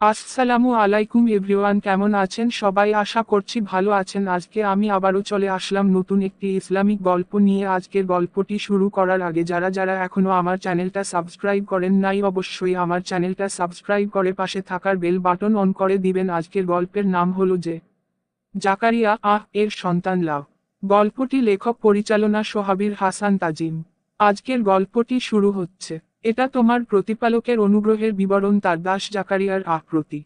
আসসালামু আলাইকুম এভরিওয়ান, কেমন আছেন? সবাই আশা করছি ভালো আছেন। আজকে আমি আবারও চলে আসলাম নতুন একটি ইসলামিক গল্প নিয়ে। আজকের গল্পটি শুরু করার আগে যারা যারা এখনও আমার চ্যানেলটা সাবস্ক্রাইব করেন নাই, অবশ্যই আমার চ্যানেলটা সাবস্ক্রাইব করে পাশে থাকার বেল বাটন অন করে দিবেন। আজকের গল্পের নাম হলো যে, জাকারিয়া আহ এর সন্তান লাভ গল্পটি লেখক, পরিচালনা সোহাবির হাসান তাজিম। আজকের গল্পটি শুরু হচ্ছে এটা তোমার প্রতিপালকের অনুগ্রহের বিবরণ তার দাস জাকারিয়ার আহ প্রতি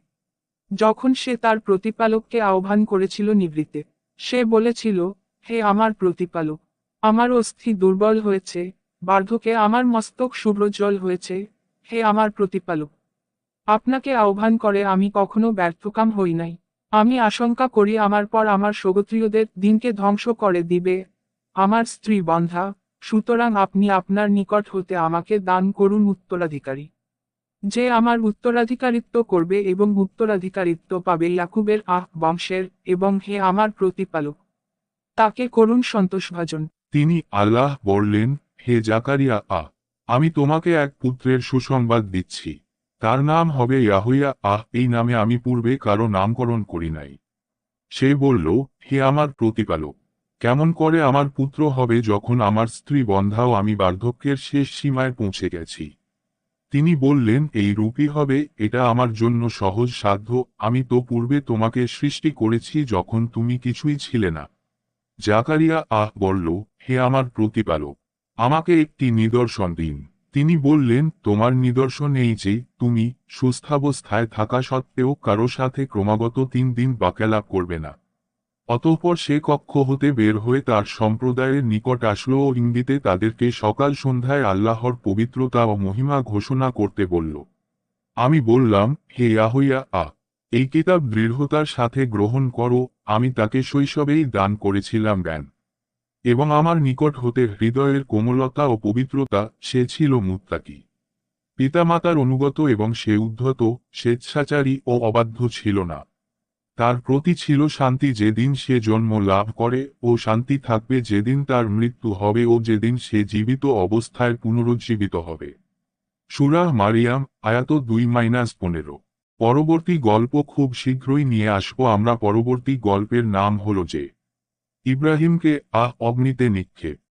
যখন সে তার প্রতিপালককে আহ্বান করেছিল নিবৃত্তে সে বলেছিল, হে আমার প্রতিপালক, আমার অস্থি দুর্বল হয়েছে বার্ধকে আমার মস্তক শুভ্রজ্জ্বল হয়েছে, হে আমার প্রতিপালক, আপনাকে আহ্বান করে আমি কখনো ব্যর্থকাম হই নাই। আমি আশঙ্কা করি আমার পর আমার সগোত্রীয়দের দিনকে ধ্বংস করে দিবে, আমার স্ত্রী বন্ধা সুতরাং আপনি আপনার নিকট হতে আমাকে দান করুন উত্তরাধিকারী। যে আমার উত্তরাধিকারিত্ব করবে এবং উত্তরাধিকারিত্ব পাবে ইয়াকুবের আহ বংশের এবং হে আমার প্রতিপালক। তাকে করুন সন্তোষভাজন। তিনি আল্লাহ বললেন, হে জাকারিয়া, আহ, আমি তোমাকে এক পুত্রের সুসংবাদ দিচ্ছি। তার নাম হবে ইয়াহুইয়া আহ, এই নামে আমি পূর্বে কারও নামকরণ করি নাই। সে বলল, হে আমার প্রতিপালক কেমন করে আমার পুত্র হবে যখন আমার স্ত্রী বন্ধাও আমি বার্ধক্যের শেষ সীমায় পৌঁছে গেছি। তিনি বললেন, এই রূপই হবে, এটা আমার জন্য সহজ সাধ্য। আমি তো পূর্বে তোমাকে সৃষ্টি করেছি যখন তুমি কিছুই ছিলে না। জাকারিয়া আহ বলল, হে আমার প্রতিপালক, আমাকে একটি নিদর্শন দিন। তিনি বললেন, তোমার নিদর্শন এই যে, তুমি সুস্থাবস্থায় থাকা সত্ত্বেও কারও সাথে ক্রমাগত তিন দিন বাক্যালাপ করবে না। অতঃপর সে কক্ষ হতে বের হয়ে তার সম্প্রদায়ের নিকট আসলো ও ইঙ্গিতে তাদেরকে সকাল সন্ধ্যায় আল্লাহর পবিত্রতা ও মহিমা ঘোষণা করতে বলল। আমি বললাম, হে ইয়াহইয়া আ এই কিতাব দৃঢ়তার সাথে গ্রহণ করো, আমি তাকে শৈশবেই দান করেছিলাম জ্ঞান। এবং আমার নিকট হতে হৃদয়ের কোমলতা ও পবিত্রতা, সে ছিল মুত্তাকি। পিতামাতার অনুগত এবং সে উদ্ধত, স্বেচ্ছাচারী ও অবাধ্য ছিল না। তার প্রতি ছিল শান্তি যেদিন সে জন্ম লাভ করে ও শান্তি থাকবে যেদিন তার মৃত্যু হবে ও যেদিন সে জীবিত অবস্থায় পুনরুজ্জীবিত হবে। সুরাহ মারিয়াম, আয়াত দুই মাইনাস পনেরো। পরবর্তী গল্প খুব শীঘ্রই নিয়ে আসব। আমরা পরবর্তী গল্পের নাম হল যে, ইব্রাহিমকে আহ অগ্নিতে নিক্ষেপ।